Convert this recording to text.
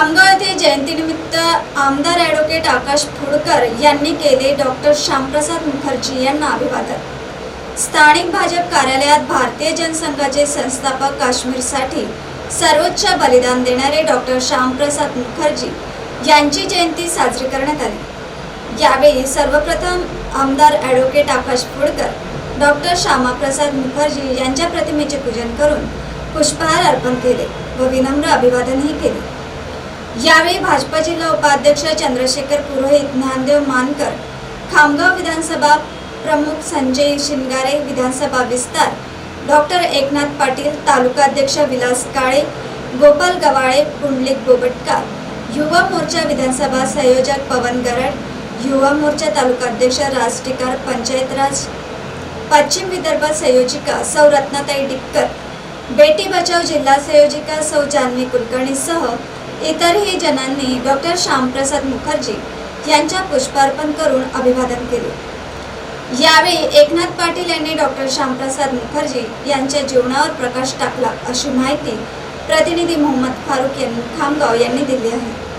खामगाव येथे जयंतीनिमित्त आमदार ॲडव्होकेट आकाश फुडकर यांनी केले डॉक्टर श्यामप्रसाद मुखर्जी यांना अभिवादन. स्थानिक भाजप कार्यालयात भारतीय जनसंघाचे संस्थापक काश्मीरसाठी सर्वोच्च बलिदान देणारे डॉक्टर श्यामप्रसाद मुखर्जी यांची जयंती साजरी करण्यात आली. यावेळी सर्वप्रथम आमदार ॲडव्होकेट आकाश फुडकर डॉक्टर श्यामाप्रसाद मुखर्जी यांच्या प्रतिमेचे पूजन करून पुष्पहार अर्पण केले व विनम्र अभिवादनही केले. यावेळी भाजपा जिल्हा उपाध्यक्ष चंद्रशेखर पुरोहित ज्ञानदेव मानकर खामगाव विधानसभा प्रमुख संजय शिंगारे विधानसभा विस्तार डॉक्टर एकनाथ पाटील तालुकाध्यक्ष विलास काळे गोपाल गवाळे पुंडलिक बोबटकार युवा मोर्चा विधानसभा संयोजक पवन गरड युवा मोर्चा तालुकाध्यक्ष राज टिकार पंचायत राज पश्चिम विदर्भ संयोजिका सौ रत्नाताई डिक्कर बेटी बचाव जिल्हा संयोजिका सौ जान्हवी कुलकर्णीसह इतरही जनांनी डॉक्टर श्यामप्रसाद मुखर्जी यांच्या पुष्पार्पण करून अभिवादन केले. यावेळी एकनाथ पाटील यांनी डॉक्टर श्यामप्रसाद मुखर्जी यांच्या जीवनावर प्रकाश टाकला अशी माहिती प्रतिनिधी मोहम्मद फारुक यांनी खामगाव यांनी दिली आहे.